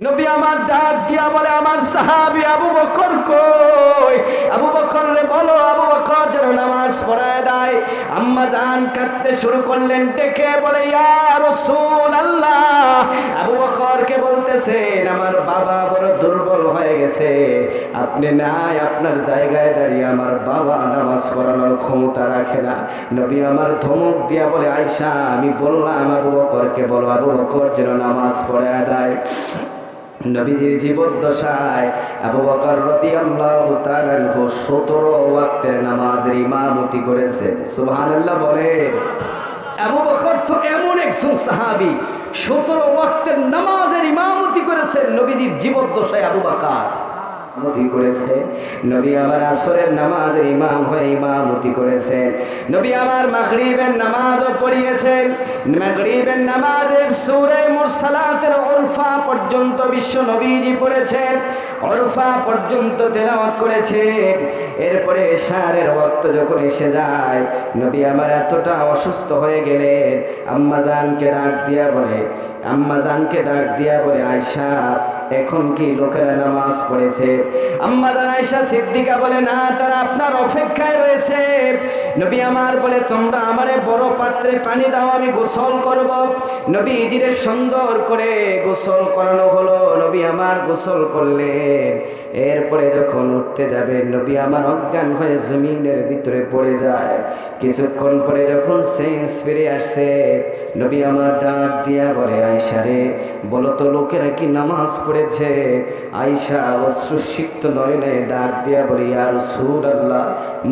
নবী আমার ডাক দিয়া বলে, আমার সাহাবি আবু বকর কই? আবু বকর রে বলো, আবু বকর যেন নামাজ পড়ায় দেয়। আম্মা জান কাঁদতে শুরু করলেন, ডেকে বলে, ইয়া রাসূল আল্লাহ আবু বকরকে বলতেছেন, আমার বাবা বড় দুর্বল হয়ে গেছে। আপনি নাই, আপনার জায়গায় দাঁড়িয়ে আমার বাবা নামাজ পড়ানোর ক্ষমতা রাখে না। নবী আমার ধমক দিয়া বলে আয়সা আমি বললাম আবু বকরকে বলো, আবু বকর যেন নামাজ পড়ায় দেয়। নবীজির জীবদ্দশায় আবু বকর রাদিয়াল্লাহু আল্লাহ 17 ওয়াক্তের নামাজের ইমামতি করেছেন। সুবহানাল্লাহ বলে আবু বকর তো এমন একজন সাহাবী 17 ওয়াক্তের নামাজের ইমামতি করেছেন নবীজির জীবদ্দশায় আবু বকর। ইমামতি করেছে। নবী আমার আসরের নামাজের ইমাম হয়ে ইমামতি করেছেন নবী আমার মাগরিবের নামাজও পড়িয়েছেন মাগরিবের নামাজের সূরা মুরসালাতের উরফা পর্যন্ত বিশ্ব নবীজি পড়েছেন উরফা পর্যন্ত তেলাওয়াত করেছেন এরপরে এশারের ওয়াক্ত যখন এসে যায়, নবী আমার এতটা অসুস্থ হয়ে গেলেন। আম্মা জানকে ডাক দিয়া বলে, আম্মা জানকে ডাক দিয়া বলে আয়সা এখন কি লোকেরা নামাজ পড়েছে? আম্মা জান আয়সা সিদ্দিকা বলে, না, তারা আপনার অপেক্ষায় রয়েছে। নবী আমার বলে, তোমরা আমারে বড় পাত্রে পানি দাও, আমি গোসল করব। নবী ইজিরে সুন্দর করে গোসল করানো হলো। নবী আমার গোসল করলেন। And. এরপরে যখন উঠতে যাবে, নবী আমার অজ্ঞান হয়ে জমিনের ভিতরে পড়ে যায়। কিছুক্ষণ পরে যখন সেন্স ফিরে আসছে নবী আমার ডাক দিয়া বলে আয়সা রে, বলো তো লোকেরা কি নামাজ পড়েছে? আয়সা অশ্রুসিক্ত নয়নে ডাক দিয়া বলে আর সুর আল্লাহ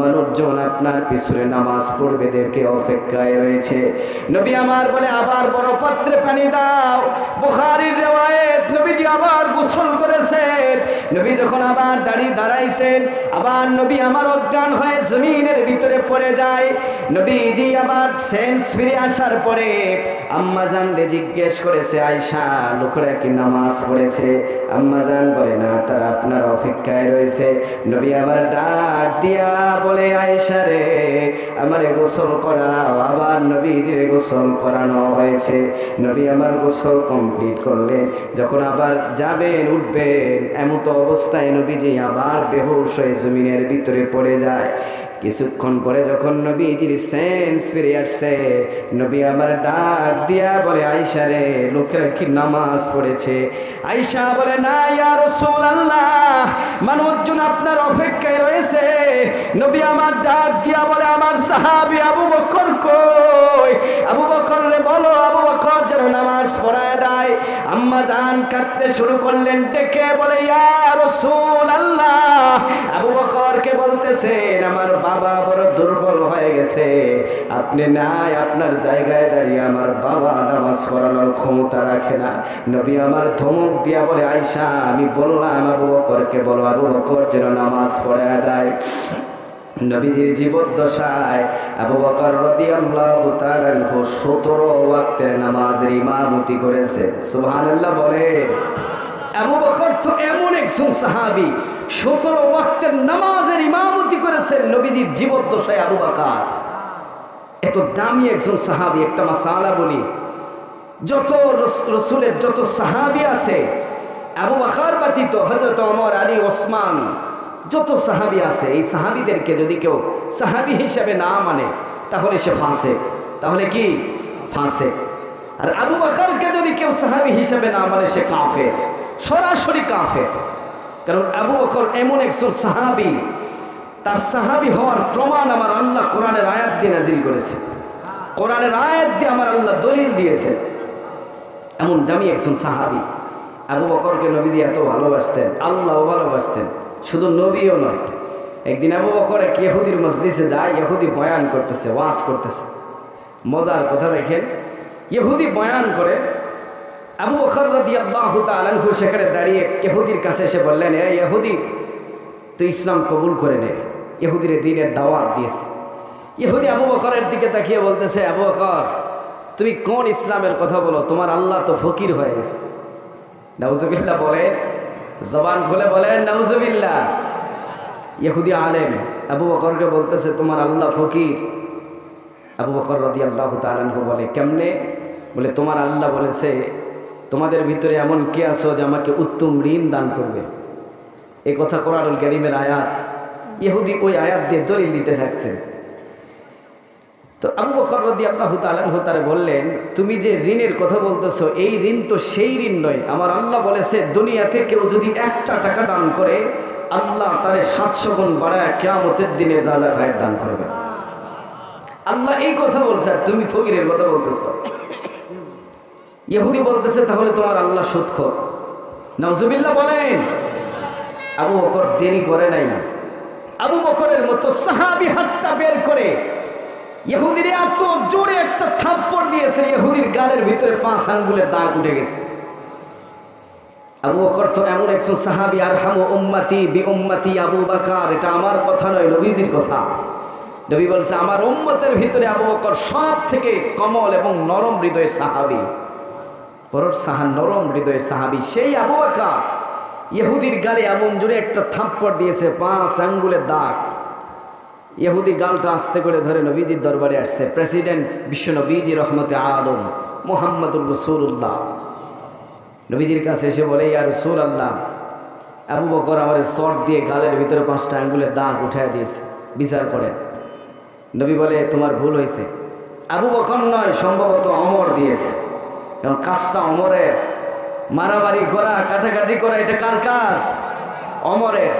মানুষজন আপনার পিছনে নামাজ পড়বে দেখে অপেক্ষায় রয়েছে। নবী আমার বলে, আবার বড় পাত্রে পানি দাও। বুখারির রেওয়ায়েত নবীজি আবার গোসল করেছেন। নবী যখন আবার দাঁড়িয়ে দাঁড়াইছেন আবার নবী আমার অজ্ঞান হয়ে জমিনের ভিতরে পড়ে যায়। নবীজি আবার সেন্স ফিরে আসার পরে আম্মাজান রে জিজ্ঞেস করেছে আয়সা লোকেরা কি নামাজ পড়েছে? আম্মাজান বলে, না, তারা আপনার অপেক্ষায় রয়েছে। নবী আমার ডাক দিয়া বলে আয়সা রে, আমারে গোসল করাও। আবার নবীজিরে গোসল করানো হয়েছে। নবী আমার গোসল কমপ্লিট করলে যখন আবার যাবেন, উঠবেন এমন তো অবস্থায় নবীজি আবার বেহুশ হয়ে জমিনের ভিতরে পড়ে যায়। কিছুক্ষণ পরে যখন নবীজির সেন্স ফিরে আসছে, নবী আমার ডাক দিয়া বলে আয়সা রে, লোকের কি নামাজ পড়েছে? আয়সা বলে, না ইয়া রাসূলুল্লাহ, মানুষজন আপনার অপেক্ষায় রয়েছে। নবী আমার ডাক দিয়া বলে, আমার সাহাবী আবু বকর কই? আবু বকর রে বলো, আবু বকর যেন নামাজ পড়ায় দেয়। আম্মা জান কাঁদতে শুরু করলেন, ডেকে বলে, ইয়া রাসূলুল্লাহ। আবু বকরকে বলতেছেন, আমার বাবা বড় দুর্বল হয়ে গেছে। আপনি নাই, আপনার জায়গায় দাঁড়িয়ে আমার বাবা নামাজ পড়ানোর ক্ষমতা রাখে না। নবী আমার ধমক দিয়া বলে আয়সা আমি বললাম আবু বকরকে বলো, আবু বকর যেন নামাজ পড়ে দেয়। নবীজির জীবদ্দশায় আবু বকর তাআলা আনহু 17 ওয়াক্তের নামাজের ইমামতি করেছে। সুবহানাল্লাহ বলে। আবু বকর তো এমন একজন সাহাবী 17 ওয়াক্তের নামাজের ইমামতি করেছেন নবীজির জীবদ্দশায় আবু বকর। এত দামি একজন সাহাবী, একটা মাসালা বলি। যত রস- রসুলের যত সাহাবী আছে, আবু বকর ব্যতীত হযরত ওমর, আলী, ওসমান, যত সাহাবী আছে, এই সাহাবীদেরকে যদি কেউ সাহাবী হিসাবে না মানে তাহলে সে ফাঁসে তাহলে কি? ফাঁসে আর আবু বাকারকে যদি কেউ সাহাবী হিসাবে না মানে সে কাফের। সরাসরি কাফের। কারণ আবু বকর এমন একজন সাহাবি, তার সাহাবি হওয়ার প্রমাণ আমার আল্লাহ কোরআনের আয়াত দিয়ে নাজিল করেছে। কোরআনের আয়াত দিয়ে আমার আল্লাহ দলিল দিয়েছে। এমন দামি একজন সাহাবী। আবু বকরকে নবীজি এত ভালোবাসতেন, আল্লাহও ভালোবাসতেন, শুধু নবীও নয়। একদিন আবু বকর এক ইহুদির মজলিসে যায়, ইহুদি বয়ান করতেছে, ওয়াজ করতেছে। মজার কথা দেখেন, ইহুদি বয়ান করে আবু বকর রাদি আল্লাহ তালু সেখানে দাঁড়িয়ে ইহুদির কাছে এসে বললেন, এ ইহুদি, তুই ইসলাম কবুল করে নে। ইহুদির দিনের দাওয়াত দিয়েছে। ইহুদি আবু বকরের দিকে তাকিয়ে বলতেছে, আবু বকর, তুমি কোন ইসলামের কথা বলো? তোমার আল্লাহ তো ফকির হয়ে গেছে। নাউজুবিল্লাহ বলে জবান খুলে বলেন, নাউজুবিল্লাহ। ইহুদি আলেম আবু বকরকে বলতেছে, তোমার আল্লাহ ফকির। আবু বকর রদি আল্লাহ তালু বলে, কেমনে? বলে, তোমার আল্লাহ বলেছে তোমাদের ভিতরে এমন কে আছো যে আমাকে উত্তম ঋণ দান করবে? এ কথা কোরআনুল কারীমের আয়াত। ইহুদি ওই আয়াত দিয়ে দলিল দিতে থাকছেন। তো আবু বকর রদি আল্লাহ তালানহু তারা বললেন, তুমি যে ঋণের কথা বলতেছো, এই ঋণ তো সেই ঋণ নয়। আমার আল্লাহ বলেছে, দুনিয়াতে কেউ যদি একটা টাকা দান করে, আল্লাহ তার সাতশো গুণ বাড়ায় কেয়ামতের দিনে যা যা খায়ের দান করবে। আল্লাহ এই কথা বলছে তুমি ফকিরের কথা বলতেছ। ইহুদি বলতেছে, তাহলে তোমার আল্লাহ সুৎখর নজুবিল্লাহ বলেন, আবু বকর দেরি করে নাই আবু বকরের মতো সাহাবি হাতটা বের করে ইহুদির এত জোরে একটা থাপ্পড় দিয়েছে, ইহুদির গালের ভিতরে পাঁচ আঙ্গুলের দাগ উঠে গেছে। আবু বকর তো এমন একজন সাহাবি আর হামু উম্মাতি বি উম্মাতি আবু বাকার, এটা আমার কথা নয়, নবীজির কথা। নবী বলছে, আমার উম্মতের ভিতরে আবু বকর সব থেকে কমল এবং নরম হৃদয়ের সাহাবি। পরর সাহা নরম হৃদয়ের সাহাবি সেই আবু ইহুদির গালে এমন জোরে একটা থাপ্পড় দিয়েছে, পাঁচ আঙ্গুলের দাগ। ইহুদি গালটা আস্তে করে ধরে নবীজির দরবারে আসছে, প্রেসিডেন্ট, বিশ্ব নবীজি রহমতে আলম, মোহাম্মদুর রসুল্লাহ নবীজির কাছে এসে বলে, ইয়া রসুল আল্লাহ আবু বকর আমার শর্ট দিয়ে গালের ভিতরে পাঁচটা আঙ্গুলের দাগ উঠায় দিয়েছে, বিচার করে। নবী বলে, তোমার ভুল হয়েছে। আবু বকর নয়, সম্ভবত অমর দিয়েছে। এবং কাজটা অমরের। মারামারি করা কাটাকাটি করা, এটা কার কাজ? অমরের।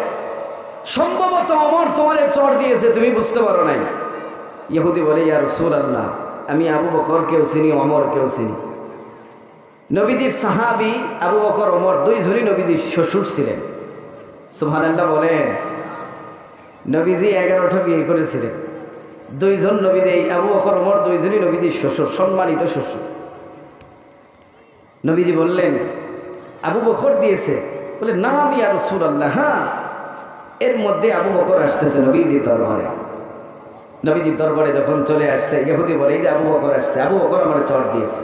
সম্ভবত অমর তোমার চর দিয়েছে, তুমি বুঝতে পারো নাই। ইহুদি বলে, ইয়া রসুল আল্লাহ আমি আবু বকর কেউ চিনি অমর কেউ চিনি। নবীজির সাহাবি আবু বকর, অমর দুইজনই নবীজির শ্বশুর ছিলেন। সুহান আল্লাহ বলেন, নবীজি এগারোটা বিয়ে করেছিলেন। দুইজন নবীজি, আবু বকর, অমর দুইজনই নবীজির শ্বশুর, সম্মানিত শ্বশুর। নবীজি বললেন, আবু বকর দিয়েছে। বলে নাম ইয়া রসুল আল্লাহ হ্যাঁ। এর মধ্যে আবু বকর আসতেছে নবীজি দরবারে। নবীজির দরবারে যখন চলে আসছে, ইহুদি বলে, এই যে আবু বকর আসছে, আবু বকর আমার চট দিয়েছে।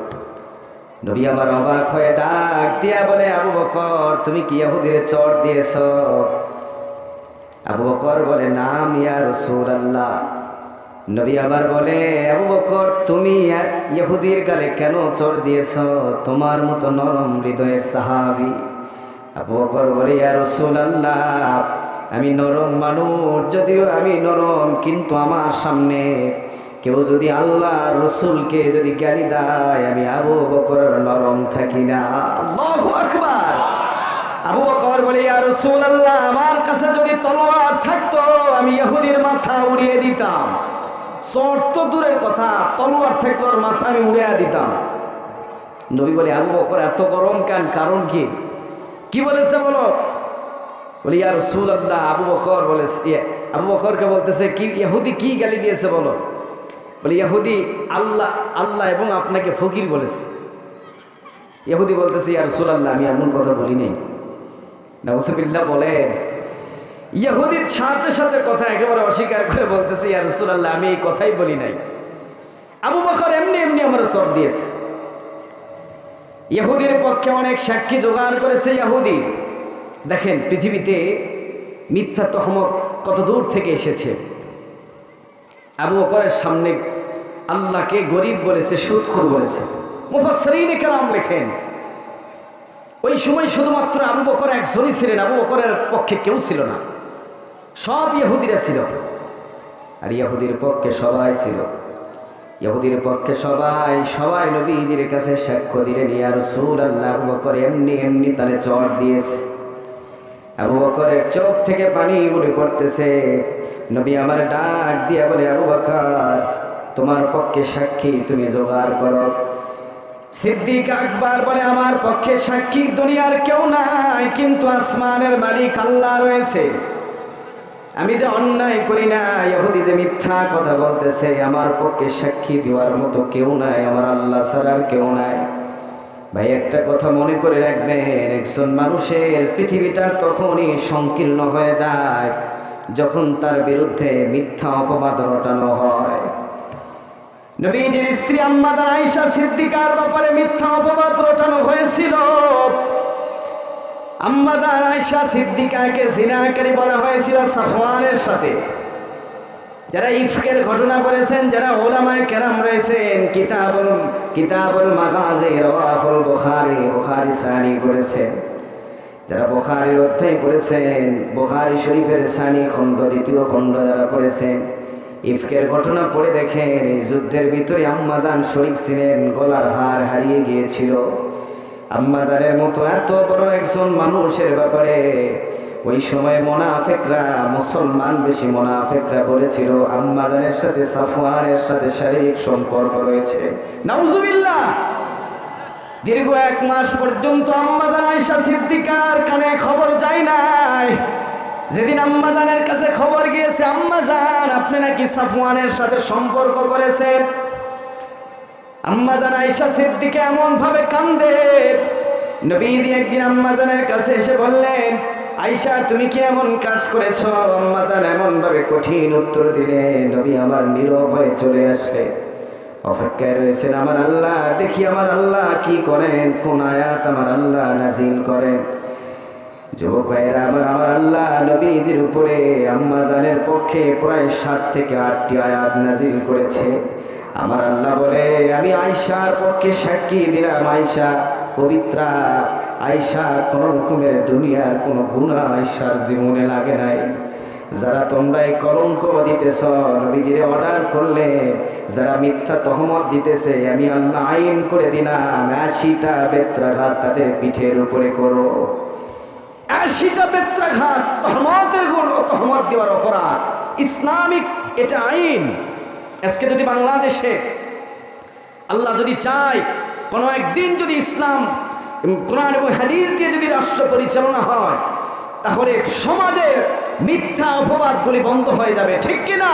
নবী আমার অবাক হয়ে ডাক দিয়া বলে, আবু বকর, তুমি কি ইহুদিরে চট দিয়েছ? আবু বকর বলে নাম ইয়া রসুল আল্লাহ নবী আবার বলে, আবু বকর, তুমি ইহুদির গালে কেন চড় দিয়েছ? তোমার মতো নরম হৃদয়ের সাহাবি। আবু বকর বলে, ইয়া রসুল আল্লাহ আমি নরম মানুষ, যদিও আমি নরম, কিন্তু আমার সামনে কেউ যদি আল্লাহ রসুলকে যদি গালি দেয়, আমি আবু বকর নরম থাকি না। আল্লাহু আবু বকর বলে রসুল আল্লাহ আমার কাছে যদি তলোয়ার থাকতো, আমি ইহুদির মাথা উড়িয়ে দিতাম। শর্ত দূরের কথা তলোয়ার থাকতো আর মাথা আমি উড়িয়ে দিতাম। নবী বলে আবু বকর এত গরম কান? কারণ কি? কি বলেছে বলো? বলে ইয়া রসুল আল্লাহ আবু বকর বলে ইয়ে, আবু বকরকে বলতেছে কি ইহুদি কি গালি দিয়েছে বলো? বলে ইহুদি আল্লাহ আল্লাহ এবং আপনাকে ফকির বলেছে। ইহুদি বলতেছে ইয়া রসুল আল্লাহ আমি এমন কথা বলি নাই। নাউসুবিল্লাহ বলেন ইহুদির সাথে সাথে কথা একেবারে অস্বীকার করে বলতেছে, ইয়া রসুল আল্লাহ আমি এই কথাই বলি নাই। আবু বকর এমনি এমনি আমার সব দিয়েছে। ইহুদির পক্ষে অনেক সাক্ষী জোগাড় করেছে ইহুদি দেখেন, পৃথিবীতে মিথ্যা তহমত কত দূর থেকে এসেছে। আবু বকরের সামনে আল্লাহকে গরিব বলেছে সুদখোর বলেছে। মুফাসরিনে কেরাম লেখেন, ওই সময় শুধুমাত্র আবু বকর একজনই ছিলেন, আবু বকরের পক্ষে কেউ ছিল না। সব ইহুদিরা ছিল। আর ইহুদির পক্ষে সবাই ছিল। ইহুদির পক্ষে সবাই সবাই নবীজির কাছে সাক্ষ্য দিলেন, ইয়া রসুল আল্লাহ বকর এমনি এমনি তারে চর দিয়েছে। আবু বকরের চোখ থেকে পানি উড়ে পড়তেছে। নবী আমার ডাক দিয়া বলে, আবু বকর, তোমার পক্ষে সাক্ষী তুমি জোগাড় করো। সিদ্দিক আকবর বলে, আমার পক্ষে সাক্ষী দুনিয়ার কেউ নাই, কিন্তু আসমানের মালিক আল্লাহ রয়েছে। আমি যে অন্যায় করি না, ইহুদি যে মিথ্যা কথা বলতেছে, আমার পক্ষে সাক্ষী দেওয়ার মতো কেউ নাই, আমার আল্লাহ ছাড়ার কেউ নাই। ভাই, একটা কথা মনে করে রাখবেন, একজন মানুষের পৃথিবীটা তখনই সংকীর্ণ হয়ে যায়, যখন তার বিরুদ্ধে মিথ্যা অপবাদ রটানো হয়। নবীজির স্ত্রী আম্মাদা আয়েশা সিদ্দিকার ব্যাপারে মিথ্যা অপবাদ রটানো হয়েছিল। সিদ্দিকাকে বলা সাথে। যারা ইফকের ঘটনা বলেছেন, যারা ওলামায় রয়েছেন বুখারী সানি করেছেন যারা বুখারীর অধ্যায় পড়েছেন, বুখারী শরীফের সানি খণ্ড, দ্বিতীয় খণ্ড যারা পড়েছেন, ইফকের ঘটনা পড়ে দেখেন, এই যুদ্ধের ভিতরে আম্মাজান শরীফ ছিলেন, গলার হার হারিয়ে গিয়েছিল। আম্মাজানের মতো এত বড় একজন মানুষের ব্যাপারে ওই সময় মোনাফেকরা, মুসলমান বেশি মোনাফেকরা বলেছিল, আম্মাজানের সাথে সাফওয়ানের সাথে শারীরিক সম্পর্ক রয়েছে। নাউজুবিল্লাহ! দীর্ঘ এক মাস পর্যন্ত আম্মাজান আয়সা সিদ্দিকার কানে খবর যায় নাই। যেদিন আম্মাজানের কাছে খবর গিয়েছে, আম্মাজান, আপনি নাকি সাফওয়ানের সাথে সম্পর্ক করেছেন? আম্মাজান আয়সা সিদ্দিকে এমন ভাবে কান্দে। নবীজি একদিন আম্মাজানের কাছে এসে বললেন আয়সা তুমি কি এমন কাজ করেছ? আম্মাজান এমন ভাবে কঠিন উত্তর দিলে নবী আমার নীরব হয়ে চলে আসলে। অপেক্ষায় রয়েছেন আমার আল্লাহ। দেখি আমার আল্লাহ কি করেন? কোন আয়াত আমার আল্লাহ নাজিল করেন? যুবক ভাইয়েরা, আমার আমার আল্লাহ নবীজির উপরে আম্মাজানের পক্ষে প্রায় সাত থেকে আটটি আয়াত নাজিল করেছে। আমার আল্লাহ বলে, আমি আয়সার পক্ষে সাক্ষী দিলাম আয়সা পবিত্রা আয়সা কোন রকমের দুনিয়ার কোনো গুণা আয়সার জীবনে লাগে নাই। যারা তোমরা এই কলঙ্ক দিতেছ, নবীজিরে অর্ডার করলে, যারা মিথ্যা তহমত দিতেছে, আমি আল্লাহ আইন করে দিলাম, আশিটা বেত্রাঘাত তাদের পিঠের উপরে করো। আশিটা বেত্রাঘাত তহমতের গুণ তহমত দেওয়ার অপরাধ। ইসলামিক এটা আইন। আজকে যদি বাংলাদেশে আল্লাহ যদি চায়, কোনো একদিন যদি ইসলাম কোরআন এবং হাদিস দিয়ে যদি রাষ্ট্র পরিচালনা হয়, তাহলে সমাজে মিথ্যা অপবাদগুলি বন্ধ হয়ে যাবে, ঠিক কিনা?